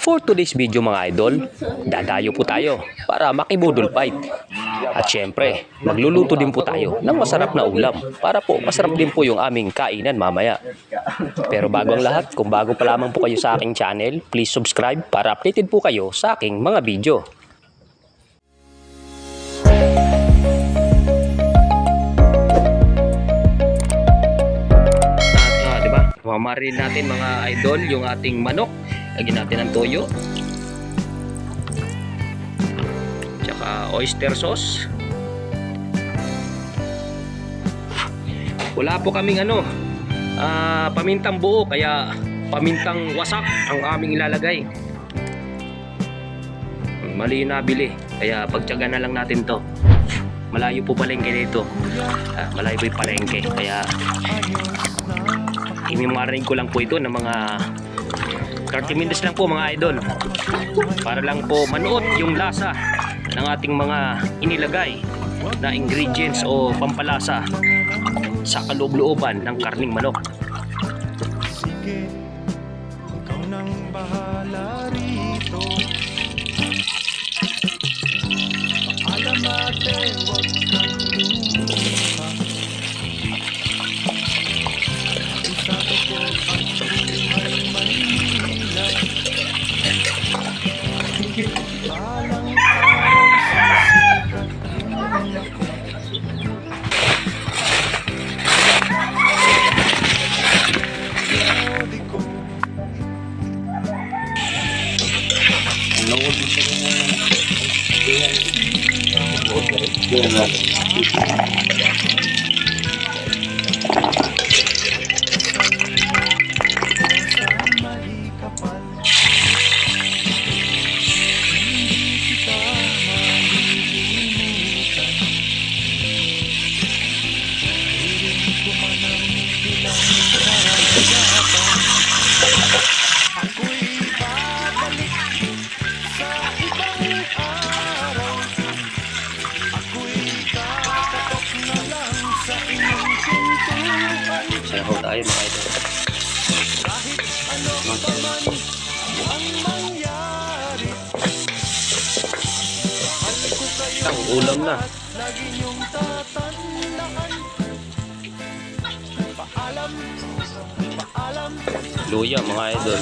For today's video mga idol, dadayo po tayo para makibudol fight. At syempre, magluluto din po tayo ng masarap na ulam para po masarap din po yung aming kainan mamaya. Pero bago ang lahat, kung bago pa lamang po kayo sa aking channel, please subscribe para updated po kayo sa aking mga video. Mamarin natin mga idol yung ating manok. Lagyan natin ng toyo. Tsaka oyster sauce. Wala po kaming ano, ah, pamintang buo kaya pamintang wasak ang aming ilalagay. Mali nabili. Kaya pagtyaga na lang natin to. Malayo po palengke dito. Ah, malayo po yung palengke. Kaya Imimarinig ko lang po ito ng mga 30 minutes lang po mga idol para lang po manuot yung lasa ng ating mga inilagay na ingredients o pampalasa sa kaloob-looban ng karning manok. Sige, ikaw nang bahala rito Paalam ate, huwag kang lumuha Yeah. Tayo mga idol. kahit ano pa man ang mangyari Ang ulam na. lagi niyong tatandaan Paalam, paalam Luya mga idol.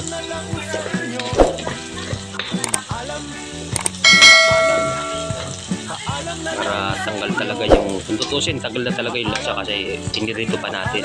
Para tanggal talaga yung, kung tutusin, tagal na talaga yung lasa kasi tinirito pa natin.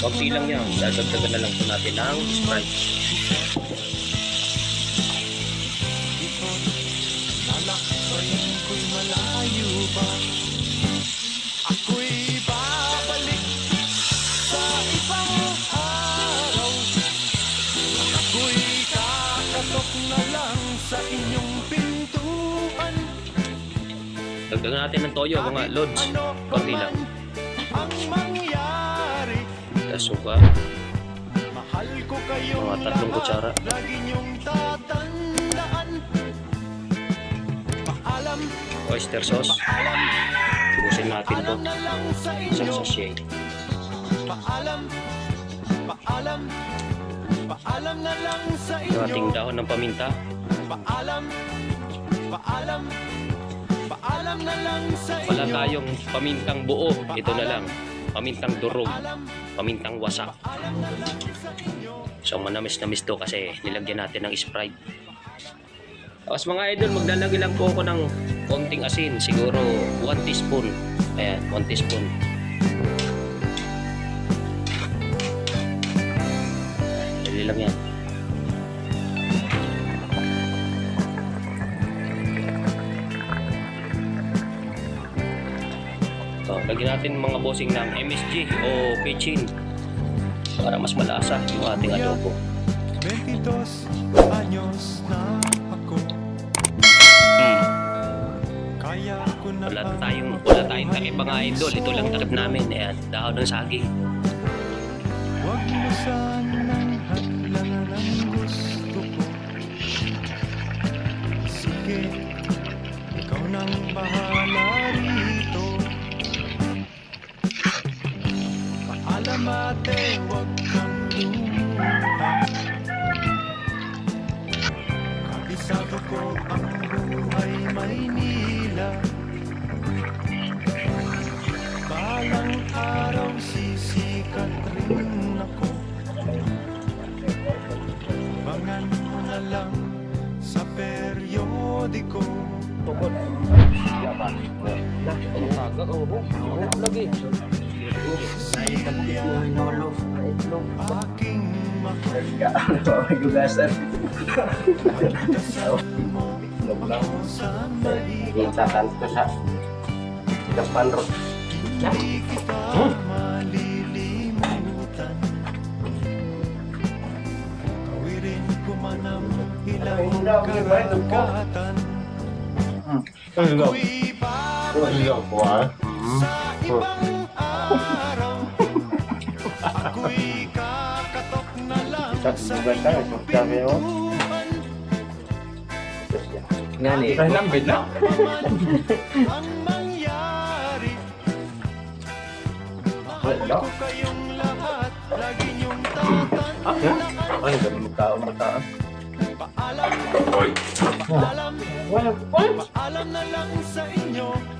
Kunti lang yan. Dadagdagan na lang po natin ng Sprite. Dagdagan natin ng toyo mga lods. Ano Kunti lang. ang mangyari Tapos suka. Mahal ko kayong Mga tatlong kutsara. Paalam, Oyster sauce. paalam Tubusin natin to. Isang inyo sachet. Paalam, paalam Paalam na lang sa Yung ating inyo dahon ng paminta. Paalam, paalam Wala tayong pamintang buo. Ito na lang. Pamintang durog. Pamintang wasak. paalam na lang sa inyo So manamis-namis to kasi nilagyan natin ng Sprite. Tapos mga idol, maglalagay lang po ako ng konting asin. Siguro 1 teaspoon. Ayan, 1 teaspoon. Dali lang yan. Lagyan natin mga bossing ng MSG o Pechin para mas malasa yung ating adobo. 22 anyos na ako Hmm. Kaya ko na Wala tayong, wala tayong takip mga idol. Ito lang takip namin. Ayan, dahon ng saging. Hugasan. sa mali Sa kanto sa kita malilimutan Tawirin ko man ang ilang karagatan Ako'y kakatok na lang sa ibuhan Ngani. Paman ang mangyari Mahal ko kayong lahat Lagi niyong tatandaan Ay, ganun magkaon magkaan. Paalam Paalam Paalam na lang sa inyo